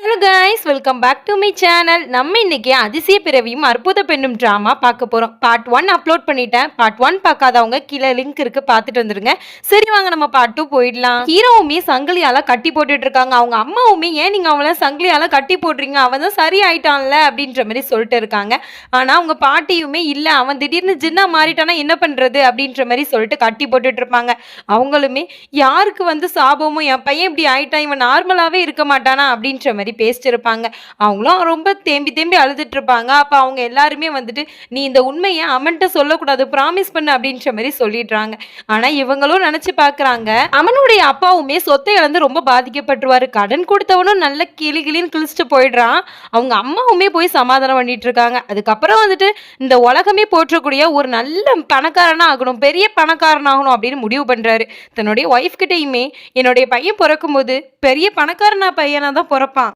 Hello guys welcome back to my channel நம்ம இன்னைக்கு அதிசய பிறவியும் அற்புத பெண்ணும் ட்ராமா பார்க்க போகிறோம் பார்ட் ஒன் அப்லோட் பண்ணிட்டேன். பார்ட் ஒன் பார்க்காதவங்க கீழே லிங்க் இருக்கு பார்த்துட்டு வந்துருங்க. சரி வாங்க நம்ம பார்ட் டூ போயிடலாம். ஹீரோவுமே சங்கிலியால கட்டி போட்டுட்டு இருக்காங்க. அவங்க அம்மாவுமே ஏன் நீங்கள் அவளை சங்கிலியால கட்டி போடுறீங்க? அவன் தான் சரி ஆயிட்டான்ல அப்படின்ற மாதிரி சொல்லிட்டு இருக்காங்க. ஆனால் அவங்க பாட்டியுமே இல்லை. அவன் திடீர்னு ஜின்னா மாறிட்டானா என்ன பண்ணுறது அப்படின்ற மாதிரி சொல்லிட்டு கட்டி போட்டுட்டு இருப்பாங்க. அவங்களுமே யாருக்கு வந்து சாபமும் என் பையன் இப்படி ஆயிட்டான். இவன் நார்மலாகவே இருக்க மாட்டானா? அப்படின்ற மாதிரி பேசிட்டு இருப்பாங்க. அவங்களும் ரொம்ப தேம்பி தேம்பி அழுதுட்டு இருப்பாங்க. அப்போ அவங்க எல்லாருமே வந்துட்டு நீ இந்த உண்மையை அவன்கிட்ட சொல்லக்கூடாது. ப்ராமிஸ் பண்ணு. அப்படின்ற மாதிரி சொல்லிடுறாங்க. ஆனால் இவங்களும் நினச்சி பார்க்குறாங்க அவனுடைய அப்பாவுமே சொத்தை இழந்து ரொம்ப பாதிக்கப்பட்டுருவாரு. கடன் கொடுத்தவனும் நல்ல கிளி கிளின்னு கிழிச்சிட்டு போயிடுறான். அவங்க அம்மாவுமே போய் சமாதானம் பண்ணிட்டு இருக்காங்க. அதுக்கப்புறம் வந்துட்டு இந்த உலகமே போற்றக்கூடிய ஒரு நல்ல பணக்காரனா ஆகணும். பெரிய பணக்காரன் ஆகணும் அப்படின்னு முடிவு பண்றாரு. தன்னுடைய ஒய்ஃப் கிட்டேயுமே என்னுடைய பையன் பிறக்கும்போது பெரிய பணக்காரனா பையனா தான் பிறப்பான்.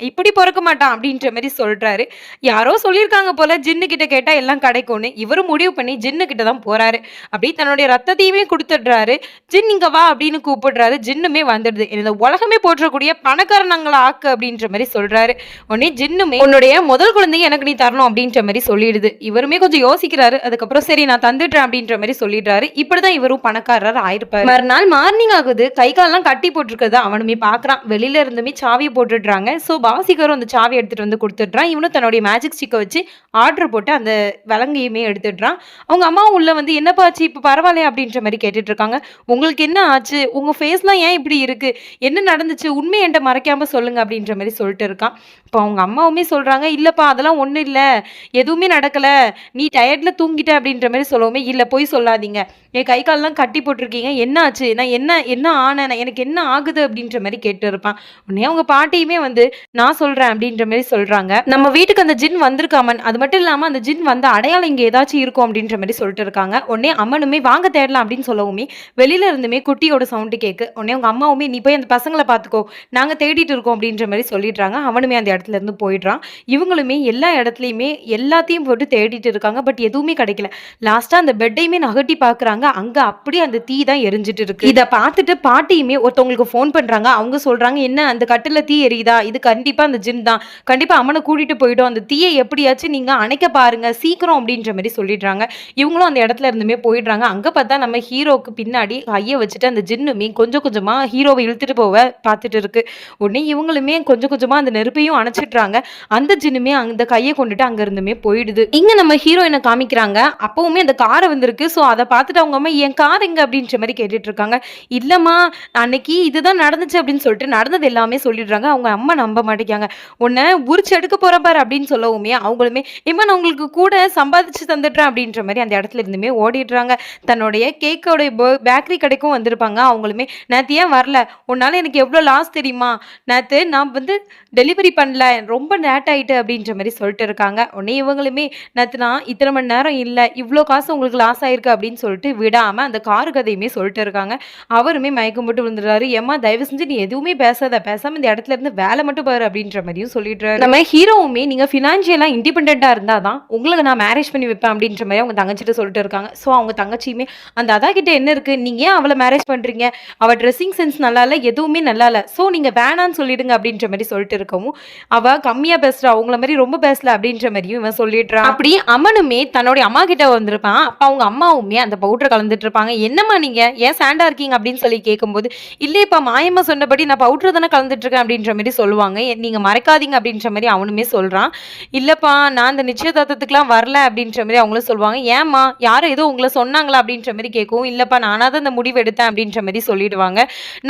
இப்படி பிறக்க மாட்டான் அப்படின்ற மாதிரி சொல்றாரு. யாரோ சொல்லியிருக்காங்க போல ஜின்னு கிட்ட கேட்டா எல்லாம் கிடைக்கும்னு இவரும் முடிவு பண்ணி ஜின்னு கிட்ட தான் போறாரு. அப்படி தன்னுடைய ரத்தத்தையுமே கொடுத்துடுறாரு. ஜின் இங்க வா அப்படின்னு கூப்பிடுறாரு. ஜின்னுமே வந்துடுது. இந்த உலகமே போற்றக்கூடிய பணக்காரனங்களை ஆக்கு அப்படின்ற மாதிரி சொல்றாரு. உடனே ஜின்னுமே உன்னுடைய முதல் குழந்தைய எனக்கு நீ தரணும் அப்படின்ற மாதிரி சொல்லிடுது. இவருமே கொஞ்சம் யோசிக்கிறாரு. அதுக்கப்புறம் சரி நான் தந்துடுறேன் அப்படின்ற மாதிரி சொல்லிடுறாரு. இப்படிதான் இவரும் பணக்காரர் ஆயிருப்பாரு. மறுநாள் மார்னிங் ஆகுது. கை கால்லாம் கட்டி போட்டிருக்கத அவனுமே பார்க்கறான் வெளியில இருந்துமே சாவியை போட்டுடுறாங்க. ஸோ பாசிகரும் அந்த சாவி எடுத்துட்டு வந்து கொடுத்துட்றான். இவனும் தன்னுடைய மேஜிக் ஸ்டிக்கை வச்சு ஆர்டர் போட்டு அந்த விலங்கையுமே எடுத்துடுறான். அவங்க அம்மாவும் உள்ள வந்து என்னப்பா ஆச்சு? இப்போ பரவாயில்லையா? அப்படின்ற மாதிரி கேட்டுட்டு இருக்காங்க. உங்களுக்கு என்ன ஆச்சு? உங்க ஃபேஸ்லாம் ஏன் இப்படி இருக்கு? என்ன நடந்துச்சு? உண்மை என்கிட்ட மறைக்காம சொல்லுங்க அப்படின்ற மாதிரி சொல்லிட்டு இருக்கான். இப்போ அவங்க அம்மாவுமே சொல்றாங்க இல்லப்பா அதெல்லாம் ஒன்றும் இல்லை. எதுவுமே நடக்கல. நீ டயர்ட்ல தூங்கிட்ட அப்படின்ற மாதிரி சொல்லவுமே இல்லை போய் சொல்லாதீங்க. என் கை கால்லாம் கட்டி போட்டிருக்கீங்க. என்ன ஆச்சு? நான் என்ன என்ன ஆனேன்? நான் எனக்கு என்ன ஆகுது? அப்படின்ற மாதிரி கேட்டு இருப்பான். உடனே அவங்க பாட்டியுமே வந்து நான் சொல்றேன் அப்படின்ற மாதிரி சொல்றாங்க. நம்ம வீட்டுக்கு அந்த ஜின் வந்திருக்காமன் அது மட்டும் இல்லாம அந்த ஜின் வந்த அடையாளம் இங்க ஏதாச்சும் இருக்கும் அப்படின்ற மாதிரி சொல்லிட்டு இருக்காங்க. உடனே அம்மனுமே வாங்க தேடலாம் அப்படின்னு சொல்லவுமே வெளியில இருந்துமே குட்டியோட சவுண்டு கேக்கு. உடனே உங்க அம்மாவுமே நீ போய் அந்த பசங்களை பார்த்துக்கோ. நாங்க தேடிட்டு இருக்கோம் அப்படின்ற மாதிரி சொல்லிடுறாங்க. அவனுமே அந்த இடத்துல இருந்து போயிடுறான். இவங்களுமே எல்லா இடத்துலையுமே எல்லாத்தையும் போட்டு தேடிட்டு இருக்காங்க. பட் எதுவுமே கிடைக்கல. லாஸ்டா அந்த பெட்டையுமே நகட்டி பாக்குறாங்க. அங்க அப்படியே அந்த தீ தான் எரிஞ்சிட்டு இருக்கு. இதை பார்த்துட்டு பாட்டியுமே ஒருத்தவங்களுக்கு ஃபோன் பண்றாங்க. அவங்க சொல்றாங்க என்ன அந்த கட்டில தீ எரியுதா? இது கண்டிப்பா அந்த ஜிம் தான். கண்டிப்பா அம்மனை கூட்டிட்டு போயிடும். அந்த தீயை எப்படியாச்சும் நீங்க அணைக்க பாருங்க. சீக்கிரம் அப்படின்ற மாதிரி சொல்லிடுறாங்க. இவங்களும் அந்த இடத்துல இருந்துமே போயிடுறாங்க. அங்க பார்த்தா நம்ம ஹீரோக்கு பின்னாடி கையை வச்சுட்டு அந்த ஜின்னுமே கொஞ்சம் கொஞ்சமா ஹீரோவை இழுத்துட்டு போவ பார்த்துட்டு இருக்கு. உடனே இவங்களுமே கொஞ்சம் கொஞ்சமா அந்த நெருப்பையும் அணைச்சிடுறாங்க. அந்த ஜின்னுமே அந்த கையை கொண்டுட்டு அங்க இருந்துமே போயிடுது. இங்க நம்ம ஹீரோயினை காமிக்கிறாங்க. அப்பவுமே அந்த காரை வந்திருக்கு. ஸோ அதை பார்த்துட்டு அவங்க அம்மா என் கார் எங்க? அப்படின்ற மாதிரி கேட்டுட்டு இருக்காங்க. இல்லம்மா அன்னைக்கு இதுதான் நடந்துச்சு அப்படின்னு சொல்லிட்டு நடந்தது எல்லாமே சொல்லிடுறாங்க. அவங்க அம்மா நம்ப மாட்டேங்காங்க உன்னை உரிச்சு எடுக்க போகிற பாரு அப்படின்னு சொல்லவுமே அவங்களுமே இவன் நான் உங்களுக்கு கூட சம்பாதிச்சு தந்துடுறேன் அப்படின்ற மாதிரி அந்த இடத்துல இருந்துமே ஓடிடுறாங்க. தன்னுடைய கேக்கோடைய பேக்கரி கடைக்கும் வந்திருப்பாங்க. அவங்களுமே நேற்று ஏன் வரல? உன்னால எனக்கு எவ்வளோ லாஸ் தெரியுமா? நேற்று நான் வந்து டெலிவரி பண்ணல. ரொம்ப லேட் ஆயிட்டு அப்படின்ற மாதிரி சொல்லிட்டு இருக்காங்க. உடனே இவங்களுமே நேற்று நான் இத்தனை மணி நேரம் இல்லை. இவ்வளோ காசு உங்களுக்கு லாஸ் ஆயிருக்கு அப்படின்னு சொல்லிட்டு விடாமல் அந்த காரு கதையுமே சொல்லிட்டு இருக்காங்க. அவருமே மயக்கம் போட்டு விழுந்துடுறாரு. ஏம்மா தயவு செஞ்சு நீ எதுவுமே பேசாத. பேசாமல் இந்த இடத்துல இருந்து வேலை மட்டும் பாரு. அப்படின்ற மாதிரியும் சொல்லிடுறாரு. நம்ம ஹீரோவுமே நீங்க ஃபினான்ஷியலா இண்டிபெண்டா இருந்தா தான் உங்களுக்கு நான் மேரேஜ் பண்ணி வைப்பேன் அப்படின்ற மாதிரி அவங்க தங்கச்சிட்டு சொல்லிட்டு இருக்காங்க. ஸோ அவங்க தங்கச்சியுமே அந்த அதா கிட்ட என்ன இருக்கு? நீங்க ஏன் அவளை மேரேஜ் பண்றீங்க? அவ ட்ரெஸ்ஸிங் சென்ஸ் நல்லா இல்லை எதுவுமே நல்லா இல்லை. ஸோ நீங்க வேணான்னு சொல்லிடுங்க அப்படின்ற மாதிரி சொல்லிட்டு இருக்கவும் அவ கம்மியா பேசுறா அவங்கள மாதிரி ரொம்ப பேசல அப்படின்ற மாதிரியும் இவன் சொல்லிடுறான் அப்படி அம்மனுமே தன்னுடைய அம்மா கிட்ட வந்திருப்பான். அப்ப அவங்க அம்மாவுமே அந்த பவுடர் கலந்துட்டு இருப்பாங்க. என்னம்மா நீங்க? ஏன் சாண்டா இருக்கீங்க? அப்படின்னு சொல்லி கேட்கும்போது இல்லையப்பா மாயம்மா சொன்னபடி நான் பவுடர் தானே கலந்துட்டு இருக்கேன் அப்படின்ற மாதிரி சொல்லுவாங்க. நீங்கள் நீங்க மறைக்காதீங்க அப்படின்ற மாதிரி அவனுமே சொல்றான். இல்லப்பா நான் அந்த நிச்சயதார்த்தத்துக்குலாம் வரல அப்படின்ற மாதிரி அவங்களும் சொல்லுவாங்க. ஏம்மா யாரும் ஏதோ உங்களை சொன்னாங்களா அப்படின்ற மாதிரி கேட்கும் இல்லைப்பா நானாக தான் இந்த முடிவு எடுத்தேன் அப்படின்ற மாதிரி சொல்லிடுவாங்க.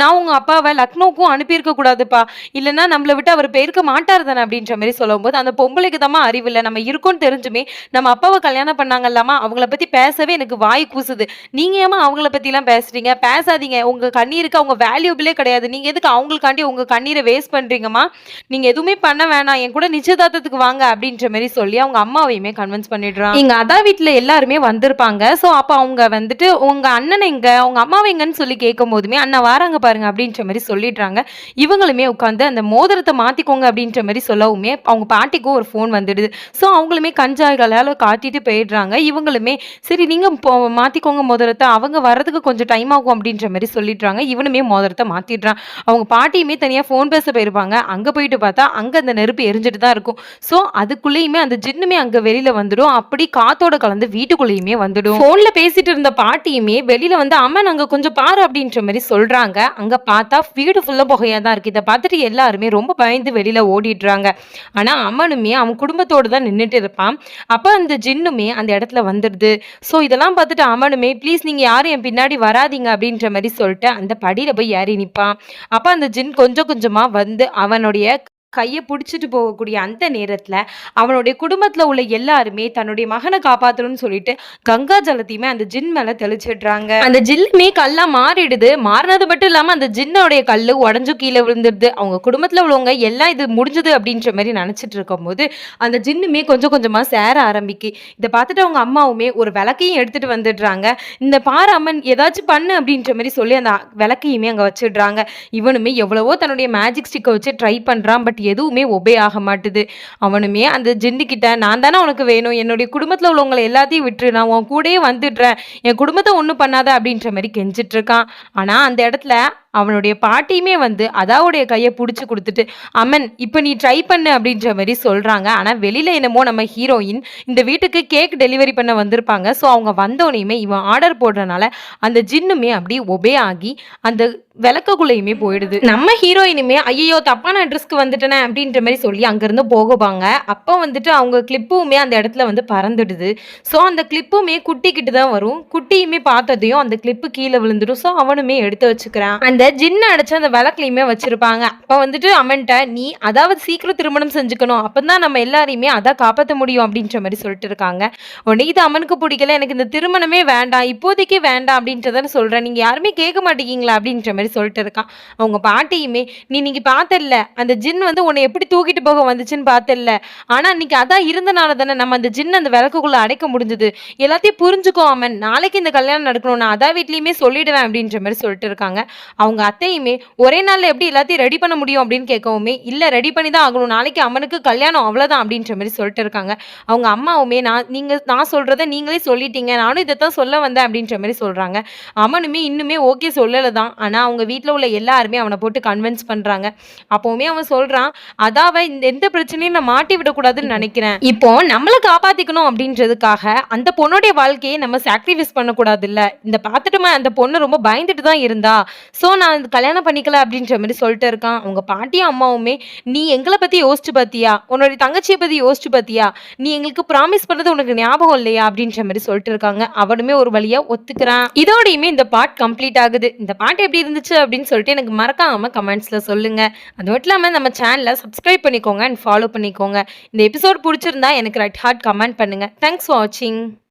நான் உங்க அப்பாவை லக்னோவுக்கும் அனுப்பியிருக்க கூடாதுப்பா இல்லைன்னா நம்மளை விட்டு அவர் போயிருக்க மாட்டார் தானே அப்படின்ற மாதிரி சொல்லும்போது அந்த பொம்பளைக்கு தான் அறிவு இல்லை. நம்ம இருக்கோம்னு தெரிஞ்சுமே நம்ம அப்பாவை கல்யாணம் பண்ணாங்கல்லாமா அவங்கள பத்தி பேசவே எனக்கு வாய் கூசுது. நீங்க ஏமா அவங்கள பற்றிலாம் பேசுறீங்க? பேசாதீங்க. உங்க கண்ணீருக்கு அவங்க வேல்யூபிளே கிடையாது. நீங்க எதுக்கு அவங்களுக்காண்டி உங்க கண்ணீரை வேஸ்ட் பண்றீங்கம்மா? நீங்க எதுவுமே பண்ண வேணாம் என் கூட நிச்சயதார்த்தத்துக்கு வாங்க அப்படின்ற மாதிரி சொல்லி அவங்க அம்மாவையுமே கன்வின்ஸ் பண்ணிடுறான். எங்க அதா வீட்டுல எல்லாருமே வந்திருப்பாங்க. சோ அப்ப அவங்க வந்துட்டு உங்க அண்ணன் எங்க உங்க அம்மாவை எங்கன்னு சொல்லி கேட்கும் போதுமே அண்ணா வாராங்க பாருங்க அப்படின்ற மாதிரி சொல்லிடுறாங்க. இவங்களுமே உட்காந்து அந்த மோதிரத்தை மாத்திக்கோங்க அப்படின்ற மாதிரி சொல்லவுமே அவங்க பாட்டிக்கும் ஒரு ஃபோன் வந்துடுது. ஸோ அவங்களுமே கஞ்சாய்களால் காட்டிட்டு போயிடுறாங்க. இவங்களுமே சரி நீங்க மாத்திக்கோங்க மோதிரத்தை அவங்க வர்றதுக்கு கொஞ்சம் டைம் ஆகும் அப்படின்ற மாதிரி சொல்லிடுறாங்க. இவனுமே மோதிரத்தை மாத்திடுறான். அவங்க பாட்டியுமே தனியா ஃபோன் பேச போயிருப்பாங்க. அங்க போய் போயிட்டு பார்த்தா அங்கே அந்த நெருப்பு எரிஞ்சிட்டு தான் இருக்கும். ஸோ அதுக்குள்ளேயுமே அந்த ஜின்னுமே அங்கே வெளியில் வந்துடும். அப்படி காத்தோட கலந்து வீட்டுக்குள்ளேயுமே வந்துடும். ஃபோனில் பேசிட்டு இருந்த பாட்டியுமே வெளியில் வந்து அம்மன் அங்கே கொஞ்சம் பாரு அப்படின்ற மாதிரி சொல்கிறாங்க அங்கே பார்த்தா வீடு ஃபுல்லாக புகையாக தான் இருக்குது இதை பார்த்துட்டு எல்லாருமே ரொம்ப பயந்து வெளியில் ஓடிடுறாங்க. ஆனால் அம்மனுமே அவன் குடும்பத்தோடு தான் நின்றுட்டு இருப்பான். அப்போ அந்த ஜின்னுமே அந்த இடத்துல வந்துடுது. ஸோ இதெல்லாம் பார்த்துட்டு அம்மனுமே ப்ளீஸ் நீங்கள் யாரும் என் பின்னாடி வராதீங்க அப்படின்ற மாதிரி சொல்லிட்டு அந்த படியில் போய் ஏறி நிற்பான் அப்போ அந்த ஜின் கொஞ்சம் கொஞ்சமாக வந்து அவனுடைய கையை பிடிச்சிட்டு போகக்கூடிய அந்த நேரத்தில் அவனுடைய குடும்பத்தில் உள்ள எல்லாருமே தன்னுடைய மகனை காப்பாத்தணும்னு சொல்லிட்டு கங்கா ஜலத்தையுமே அந்த ஜின் மேலே தெளிச்சிடுறாங்க. அந்த ஜில்லுமே கல்லாக மாறிடுது. மாறினது மட்டும் இல்லாமல் அந்த ஜின்னோடைய கல் உடஞ்சு கீழே விழுந்துடுது. அவங்க குடும்பத்தில் உள்ளவங்க எல்லாம் இது முடிஞ்சது அப்படின்ற மாதிரி நினச்சிட்டு இருக்கும்போது அந்த ஜின்னுமே கொஞ்சம் கொஞ்சமாக சேர ஆரம்பிக்கு. இதை பார்த்துட்டு அவங்க அம்மாவுமே ஒரு விளக்கையும் எடுத்துகிட்டு வந்துடுறாங்க. இந்த பாரு அம்மன் ஏதாச்சும் பண்ணு அப்படின்ற மாதிரி சொல்லி அந்த விளக்கையுமே அங்கே வச்சிடுறாங்க. இவனுமே எவ்வளவோ தன்னுடைய மேஜிக் ஸ்டிக்கை வச்சு ட்ரை பண்ணுறான் பட் எதுவுமே ஒபே ஆக மாட்டுது. அவனுமே அந்த ஜின்னு கிட்ட நான் தானே உனக்கு வேணும். என்னுடைய குடும்பத்தில் உள்ளவங்களை எல்லாத்தையும் விட்டுரு. நான் உன் கூடயே வந்துடுறேன். என் குடும்பத்தை ஒன்றும் பண்ணாத. அப்படின்ற மாதிரி கெஞ்சிட்டு இருக்கான். ஆனால் அந்த இடத்துல அவனுடைய பாட்டியுமே வந்து அதாவுடைய கையை பிடிச்சி கொடுத்துட்டு அம்மன் இப்போ நீ ட்ரை பண்ணு. அப்படின்ற மாதிரி சொல்கிறாங்க ஆனால் வெளியில் என்னமோ நம்ம ஹீரோயின் இந்த வீட்டுக்கு கேக் டெலிவரி பண்ண வந்திருப்பாங்க. ஸோ அவங்க வந்தோடனையுமே இவன் ஆர்டர் போடுறனால அந்த ஜின்னுமே அப்படி ஒபே ஆகி அந்த விளக்குக்குள்ளேயுமே போயிடுது. நம்ம ஹீரோயினுமே ஐயோ தப்பான அட்ரஸ்க்கு வந்துட்டேன். அப்படின்ற மாதிரி சொல்லி அங்கேருந்து போகுவாங்க. அப்போ வந்துட்டு அவங்க கிளிப்புமே அந்த இடத்துல வந்து பறந்துடுது. ஸோ அந்த கிளிப்புமே குட்டிக்கிட்டு தான் வரும். குட்டியுமே பார்த்ததையும் அந்த கிளிப்பு கீழே விழுந்துடும். ஸோ அவனுமே எடுத்து வச்சுக்கிறான். அந்த ஜின்ன அடிச்சு அந்த விளக்குலையுமே வச்சிருப்பாங்க. அப்போ வந்துட்டு அவன்கிட்ட நீ அதாவது சீக்கிரம் திருமணம் செஞ்சுக்கணும். அப்போ தான் நம்ம எல்லாரையுமே அதான் காப்பாற்ற முடியும் அப்படின்ற மாதிரி சொல்லிட்டு இருக்காங்க. உடனே இது அவனுக்கு பிடிக்கல. எனக்கு இந்த திருமணமே வேண்டாம். இப்போதைக்கு வேண்டாம் அப்படின்றத சொல்கிறேன் நீங்கள் யாருமே கேட்க மாட்டேங்கிங்களா அப்படின்ற மாதிரி சொல்லிட்டு இருக்கான். அவங்க பாட்டியுமே நீ இன்னைக்கு பார்த்தல அந்த ஜின் வந்து உன்னை எப்படி தூக்கிட்டு போக வந்துச்சுன்னு பார்த்தல ஆனால் இன்னைக்கு அதான் இருந்தனால தானே நம்ம அந்த ஜின் அந்த விளக்குக்குள்ளே அடைக்க முடிஞ்சது. எல்லாத்தையும் புரிஞ்சுக்கோ அவன் நாளைக்கு இந்த கல்யாணம் நடக்கணும் நான் அதான் வீட்லேயுமே சொல்லிடுவேன் அப்படின்ற மாதிரி சொல்லிட்டு இருக்காங்க. அவங்க அத்தையுமே ஒரே நாளில் எப்படி எல்லாத்தையும் ரெடி பண்ண முடியும் அப்படின்னு கேட்கவுமே இல்லை ரெடி பண்ணி தான் ஆகணும். நாளைக்கு அம்மனுக்கு கல்யாணம் அவ்வளோதான் அப்படின்ற மாதிரி சொல்லிட்டு இருக்காங்க. அவங்க அம்மாவுமே நான் நீங்கள் நான் சொல்கிறத நீங்களே சொல்லிட்டீங்க. நானும் இதை தான் சொல்ல வந்தேன் அப்படின்ற மாதிரி சொல்கிறாங்க அம்மனுமே இன்னுமே ஓகே சொல்லலை தான். ஆனால் அவங்க வீட்டில் உள்ள எல்லாருமே அவனை போட்டு கன்வின்ஸ் பண்ணுறாங்க அப்போவுமே அவன் சொல்கிறான் அதாவ இந்த எந்த பிரச்சனையும் நான் மாட்டி விடக்கூடாதுன்னு நினைக்கிறேன். இப்போ நம்மளை காப்பாற்றிக்கணும் அப்படின்றதுக்காக அந்த பொண்ணுடைய வாழ்க்கையை நம்ம சாக்ரிஃபைஸ் பண்ணக்கூடாது இல்லை இந்த பார்த்துட்டுமா அந்த பொண்ணு ரொம்ப பயந்துட்டு தான் இருந்தா. ஸோ நான் இந்த கல்யாணம் பண்ணிக்கல அப்படின்ற மாதிரி சொல்லிட்டு இருக்கான். அவங்க பாட்டியும் அம்மாவுமே நீ எங்களை பற்றி யோசிச்சு பார்த்தியா உன்னுடைய தங்கச்சியை பற்றி யோசிச்சு பார்த்தியா நீ எங்களுக்கு ப்ராமிஸ் பண்ணது உனக்கு ஞாபகம் இல்லையா? அப்படின்ற மாதிரி சொல்லிட்டு இருக்காங்க. அவனுமே ஒரு வழியா ஒத்துக்கிறான். இதோடையுமே இந்த பாட் கம்ப்ளீட் ஆகுது. இந்த பாட்டு எப்படி இருந்துச்சு அப்படின்னு சொல்லிட்டு எனக்கு மறக்காம கமெண்ட்ஸ்ல சொல்லுங்க. அது மட்டும் இல்லாமல் நம்ம சேனலை சப்ஸ்கிரைப் பண்ணிக்கோங்க அண்ட் ஃபாலோ பண்ணிக்கோங்க. இந்த எபிசோட் பிடிச்சிருந்தா எனக்கு ரைட் ஹார்ட் கமெண்ட் பண்ணுங்க. தேங்க்ஸ் ஃபார் வாட்சிங்